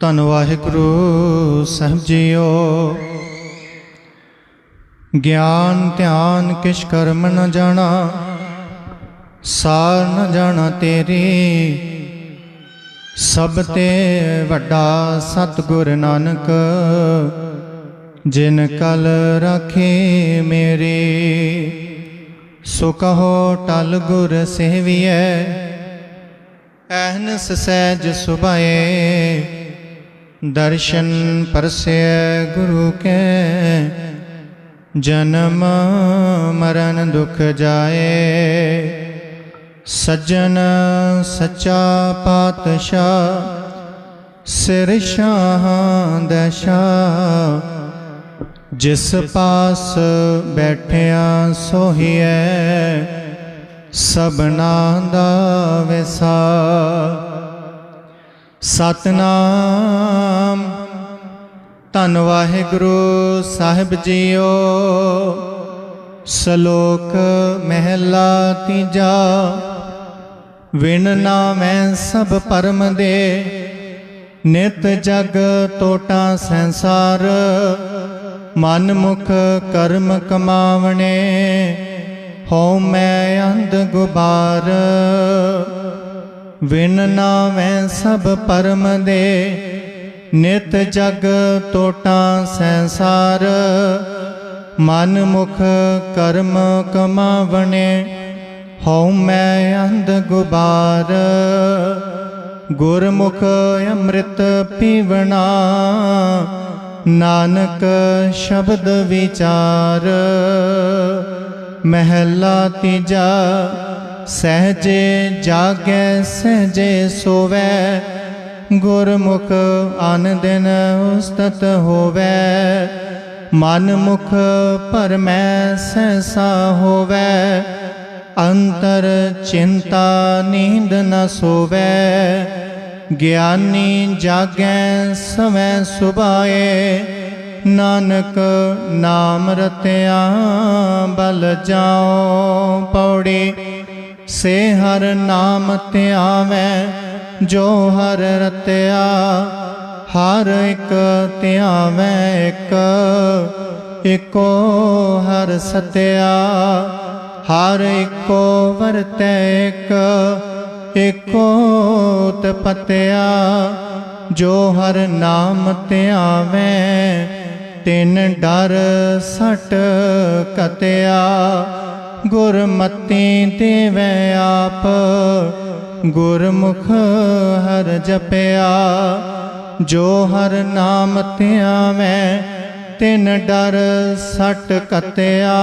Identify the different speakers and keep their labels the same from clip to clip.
Speaker 1: ਧੰਨ ਵਾਹਿਗੁਰੂ, ਸਾਹਿਬ ਜੀਓ। ਗਿਆਨ, ਧਿਆਨ ਕਿਛ ਕਰਮ ਨ ਜਾਣਾ, ਸਾਰ ਨ ਜਾਣਾ ਤੇਰੀ। ਸਭ ਤੇ ਵੱਡਾ ਸਤਿਗੁਰ ਨਾਨਕ, ਜਿਨ ਕਲ ਰਾਖੇ ਮੇਰੇ, ਸੋ ਕਹੋ ਟਲ ਗੁਰ ਸੇਵੀਐ, ਐਹਨਸ ਸਹਿਜ ਸੁਭਾਏ। ਦਰਸ਼ਨ ਪਰਸੈ ਗੁਰੂ ਕੈ। ਜਨਮ ਮਰਨ ਦੁਖ ਜਾਏ। ਸੱਜਣ ਸੱਚਾ ਪਾਤਸ਼ਾਹ, ਸਿਰ ਸ਼ਾਹਾਂ ਦਸ਼ਾ। ਜਿਸ ਪਾਸ ਬੈਠਿਆ ਸੋਹੀਐ, ਸਭਨਾ ਦਾ ਵਿਸਾ ਸਤਨਾਮ। ਧੰਨ ਵਾਹਿਗੁਰੂ ਸਾਹਿਬ ਜੀਓ। ਸ਼ਲੋਕ ਮਹਿਲਾ ਤੀਜਾ। ਵਿਣ ਨਾਮੈ ਸਭ ਪਰਮ ਦੇ। ਨਿਤ ਜਗ ਟੋਟਾ ਸੰਸਾਰ। ਮਨ ਮੁਖ ਕਰਮ ਕਮਾਵਣੇ। ਹਉ ਮੈਂ ਅੰਧ ਗੁਬਾਰ। ਵਿਨ ਨਾਮੈ ਸਭ ਪਰਮ ਦੇ, ਨਿਤ ਜਗ ਟੋਟਾ ਸੰਸਾਰ। ਮਨ ਮੁਖ ਕਰਮ ਕਮਾਵਣੇ, ਹਉ ਮੈਂ ਅੰਧ ਗੁਬਾਰ। ਗੁਰਮੁਖ ਅੰਮ੍ਰਿਤ ਪੀਵਣਾ, ਨਾਨਕ ਸ਼ਬਦ ਵਿਚਾਰ। ਮਹਿਲਾ ਤੀਜਾ ਸਹਜੇ ਜਾਗੈ, ਸਹਜੇ ਸੋਵੈ। ਗੁਰਮੁਖ ਅਨ ਦਿਨ ਉਸਤਤ ਹੋਵੈ। ਮਨ ਮੁਖ ਪਰਮੈ ਸਹਿਸਾ ਹੋਵੈ। ਅੰਤਰ ਚਿੰਤਾ ਨੀਂਦ ਨ ਸੋਵੈ। ਗਿਆਨੀ ਜਾਗੈ, ਸਵੈ ਸੁਭਾਏ। ਨਾਨਕ ਨਾਮ ਰਤਿਆ, ਬਲ ਜਾਓ ਪੌੜੀ ਸੇ ਹਰ ਨਾਮ ਧਿਆਵੈ, ਜੋ ਹਰ ਰਤਿਆ, ਹਰ ਇੱਕ ਧਿਆਵੈ ਇੱਕ। ਏਕੋ ਹਰ ਸਤਿਆ, ਹਰ ਇੱਕੋ ਵਰਤੈ ਇੱਕ। ਏਕੋ ਤਪਤਿਆ ਜੋ ਹਰ ਨਾਮ ਧਿਆਵੈ, ਤਿਨ ਡਰ ਸਟ ਕਤਿਆ। ਗੁਰਮਤੀ ਦੇਵੈ ਆਪ, ਗੁਰਮੁਖ ਹਰ ਜਪਿਆ। ਜੋ ਹਰ ਨਾਮ ਧਿਆਵੈ, ਤਿਨ ਡਰ ਸਟ ਕਤਿਆ।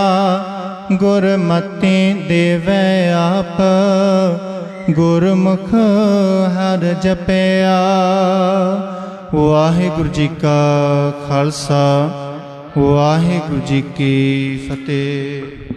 Speaker 1: ਗੁਰਮਤੀ ਦੇਵੈ ਆਪ, ਗੁਰਮੁਖ ਹਰ ਜਪਿਆ। ਵਾਹਿਗੁਰੂ ਜੀ ਕਾ ਖਾਲਸਾ, ਵਾਹਿਗੁਰੂ ਜੀ ਕੀ ਫਤਿਹ।